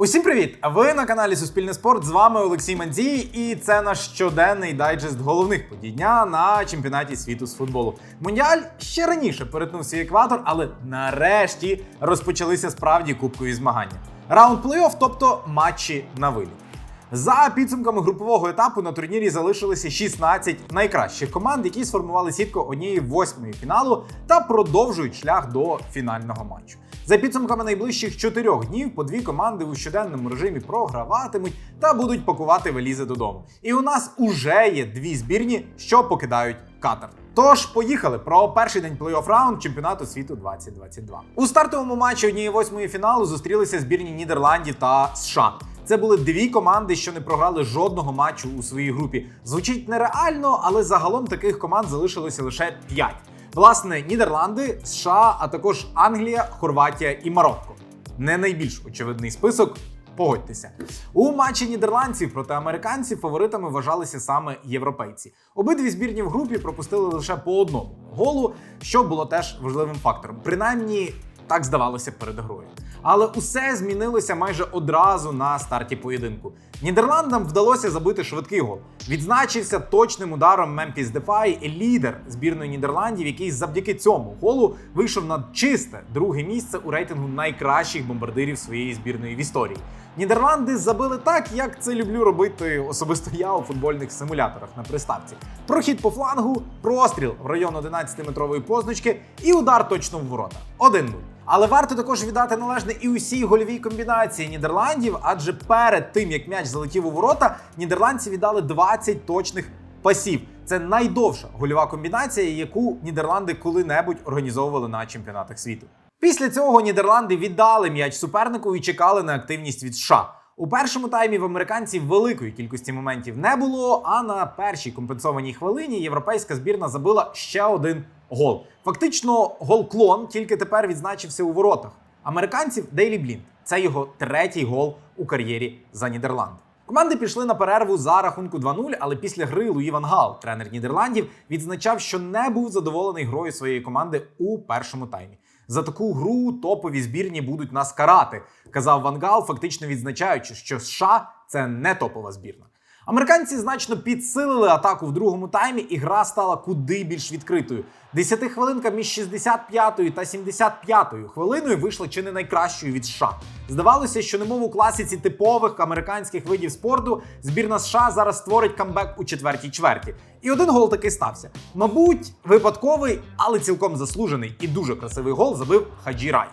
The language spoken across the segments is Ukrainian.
Усім привіт! Ви на каналі Суспільне Спорт. З вами Олексій Мандзій, і це наш щоденний дайджест головних подій дня на чемпіонаті світу з футболу. Мундіаль ще раніше перетнув свій екватор, але нарешті розпочалися справді кубкові змагання. Раунд плей-офф, тобто матчі на виліт. За підсумками групового етапу на турнірі залишилися 16 найкращих команд, які сформували сітку однієї восьмої фіналу та продовжують шлях до фінального матчу. За підсумками найближчих чотирьох днів по дві команди у щоденному режимі програватимуть та будуть пакувати валізи додому. І у нас уже є дві збірні, що покидають Катар. Тож поїхали про перший день плей-офф раунд чемпіонату світу 2022. У стартовому матчі однієї восьмої фіналу зустрілися збірні Нідерландів та США. Це були дві команди, що не програли жодного матчу у своїй групі. Звучить нереально, але загалом таких команд залишилося лише 5. Власне, Нідерланди, США, а також Англія, Хорватія і Марокко. Не найбільш очевидний список. Погодьтеся, у матчі нідерландців проти американців фаворитами вважалися саме європейці. Обидві збірні в групі пропустили лише по одному голу, що було теж важливим фактором. Принаймні, так здавалося перед грою. Але усе змінилося майже одразу на старті поєдинку. Нідерландам вдалося забити швидкий гол. Відзначився точним ударом Мемфіс Депай, лідер збірної Нідерландів, який завдяки цьому голу вийшов на чисте друге місце у рейтингу найкращих бомбардирів своєї збірної в історії. Нідерланди забили так, як це люблю робити особисто я у футбольних симуляторах на приставці. Прохід по флангу, простріл в район 11-метрової позначки і удар точно в ворота. 1-0. Але варто також віддати належне і усій гольовій комбінації Нідерландів, адже перед тим як м'яч залетів у ворота, нідерландці віддали 20 точних пасів. Це найдовша гольова комбінація, яку Нідерланди коли-небудь організовували на чемпіонатах світу. Після цього Нідерланди віддали м'яч супернику і чекали на активність від США. У першому таймі в американців великої кількості моментів не було. А на першій компенсованій хвилині європейська збірна забила ще один гол. Фактично, гол-клон тільки тепер відзначився у воротах. Американців Дейлі Блінд. Це його третій гол у кар'єрі за Нідерланди. Команди пішли на перерву за рахунку 2-0, але після гри Луї Ван Гал, тренер Нідерландів, відзначав, що не був задоволений грою своєї команди у першому таймі. За таку гру топові збірні будуть нас карати, казав Ван Гал, фактично відзначаючи, що США це не топова збірна. Американці значно підсилили атаку в другому таймі, і гра стала куди більш відкритою. Десятихвилинка між 65-ю та 75-ю хвилиною вийшла чи не найкращою від США. Здавалося, що немов у класиці типових американських видів спорту збірна США зараз створить камбек у четвертій чверті. І один гол таки стався. Мабуть, випадковий, але цілком заслужений і дуже красивий гол забив Хаджі Райт.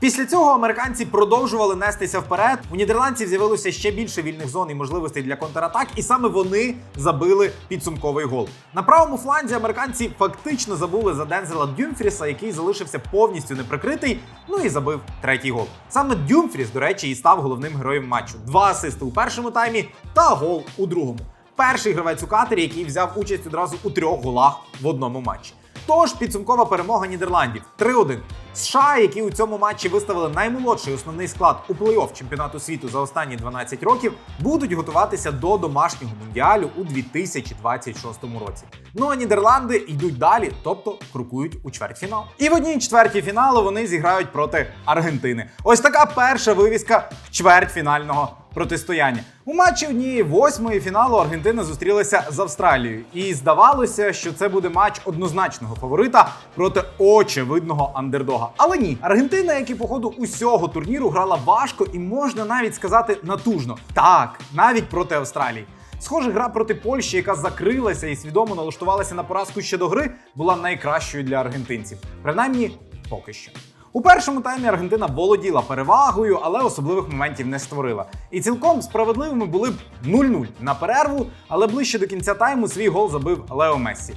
Після цього американці продовжували нестися вперед. У нідерландців з'явилося ще більше вільних зон і можливостей для контратак, і саме вони забили підсумковий гол. На правому фланзі американці фактично забули за Дензела Дюмфріса, який залишився повністю неприкритий. Ну і забив третій гол. Саме Дюмфріс, до речі, і став головним героєм матчу. Два асисти у першому таймі та гол у другому. Перший гравець у катері, який взяв участь одразу у трьох голах в одному матчі. Тож підсумкова перемога Нідерландів 3-1. США, які у цьому матчі виставили наймолодший основний склад у плей-офф чемпіонату світу за останні 12 років, будуть готуватися до домашнього мундіалю у 2026 році. Ну а Нідерланди йдуть далі, тобто крокують у чвертьфінал. І в одній четвертій фіналу вони зіграють проти Аргентини. Ось така перша вивіска чвертьфінального протистояння. У матчі однієї восьмої фіналу Аргентина зустрілася з Австралією, і здавалося, що це буде матч однозначного фаворита проти очевидного андердога. Але ні, Аргентина, як і по ходу усього турніру, грала важко і можна навіть сказати натужно. Так, навіть проти Австралії. Схоже, гра проти Польщі, яка закрилася і свідомо налаштувалася на поразку ще до гри, була найкращою для аргентинців. Принаймні, поки що. У першому таймі Аргентина володіла перевагою, але особливих моментів не створила. І цілком справедливими були б 0-0 на перерву, але ближче до кінця тайму свій гол забив Лео Мессі.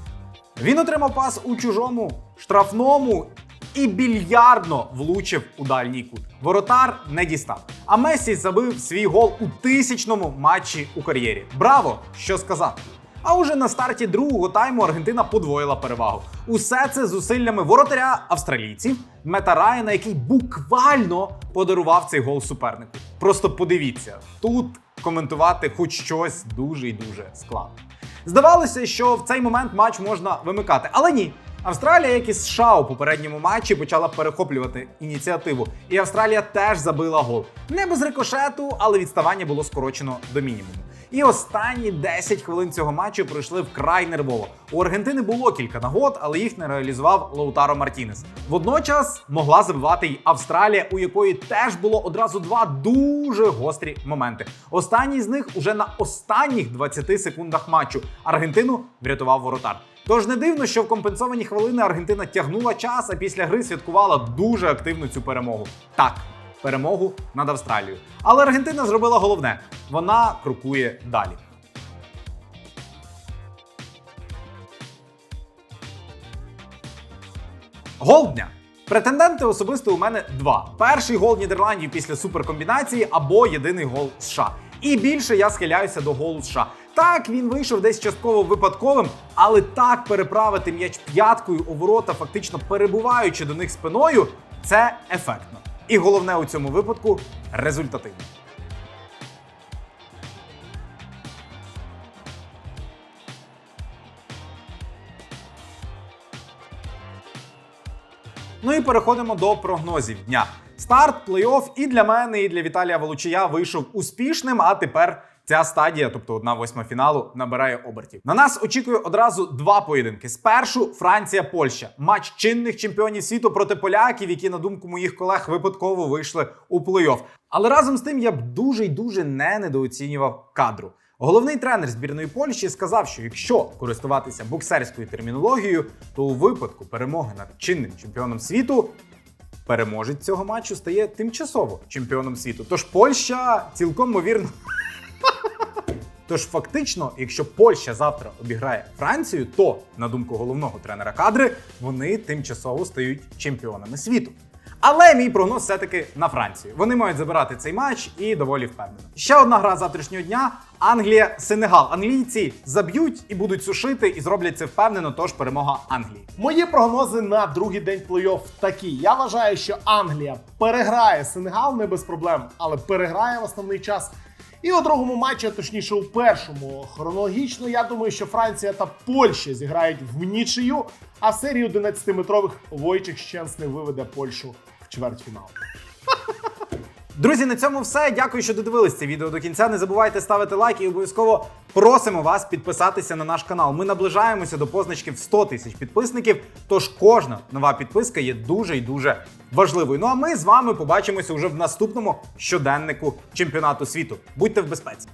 Він отримав пас у чужому штрафному і більярдно влучив у дальній кут. Воротар не дістав. А Месі забив свій гол у тисячному матчі у кар'єрі. Браво! Що сказати! А уже на старті другого тайму Аргентина подвоїла перевагу. Усе це зусиллями воротаря австралійців Мета Райана, який буквально подарував цей гол супернику. Просто подивіться, тут коментувати хоч щось дуже і дуже складно. Здавалося, що в цей момент матч можна вимикати, але ні. Австралія, як і США у попередньому матчі, почала перехоплювати ініціативу, і Австралія теж забила гол. Не без рикошету, але відставання було скорочено до мінімуму. І останні 10 хвилин цього матчу пройшли вкрай нервово. У Аргентини було кілька нагод, але їх не реалізував Лаутаро Мартінес. Водночас могла забивати й Австралія, у якої теж було одразу два дуже гострі моменти. Останній з них уже на останніх 20 секундах матчу Аргентину врятував воротар. Тож не дивно, що в компенсовані хвилини Аргентина тягнула час, а після гри святкувала дуже активно цю перемогу. Так, перемогу над Австралією. Але Аргентина зробила головне: вона крокує далі. Гол дня. Претенденти особисто у мене два: перший гол Нідерландів після суперкомбінації або єдиний гол США. І більше я схиляюся до голу США. Так, він вийшов десь частково випадковим, але так переправити м'яч п'яткою у ворота, фактично перебуваючи до них спиною, це ефектно. І головне у цьому випадку результативно. Ну і переходимо до прогнозів дня. Старт, плей-офф і для мене, і для Віталія Волочія вийшов успішним. А тепер ця стадія, тобто одна восьма фіналу, набирає обертів. На нас очікує одразу два поєдинки: спершу Франція-Польща, матч чинних чемпіонів світу проти поляків, які, на думку моїх колег, випадково вийшли у плей-офф. Але разом з тим я б дуже й дуже не недооцінював кадру. Головний тренер збірної Польщі сказав, що якщо користуватися боксерською термінологією, то у випадку перемоги над чинним чемпіоном світу переможець цього матчу стає тимчасово чемпіоном світу. Тож Польща цілком ймовірно. Тож фактично, якщо Польща завтра обіграє Францію, то на думку головного тренера кадри вони тимчасово стають чемпіонами світу. Але мій прогноз все-таки на Францію. Вони мають забирати цей матч і доволі впевнено. Ще одна гра завтрашнього дня: Англія-Сенегал. Англійці заб'ють і будуть сушити, і зроблять це впевнено. Тож перемога Англії. Мої прогнози на другий день плей-офф такі. Я вважаю, що Англія переграє Сенегал не без проблем, але переграє в основний час. І у другому матчі, а точніше у першому, хронологічно, я думаю, що Франція та Польща зіграють в нічию, а серію серії 11-метрових Войчих не виведе Польщу в чвертьфінал. Друзі, на цьому все. Дякую, що додивились це відео до кінця. Не забувайте ставити лайк і обов'язково просимо вас підписатися на наш канал. Ми наближаємося до позначки в 100 тисяч підписників. Тож кожна нова підписка є дуже і дуже важливою. Ну а ми з вами побачимося вже в наступному щоденнику чемпіонату світу. Будьте в безпеці.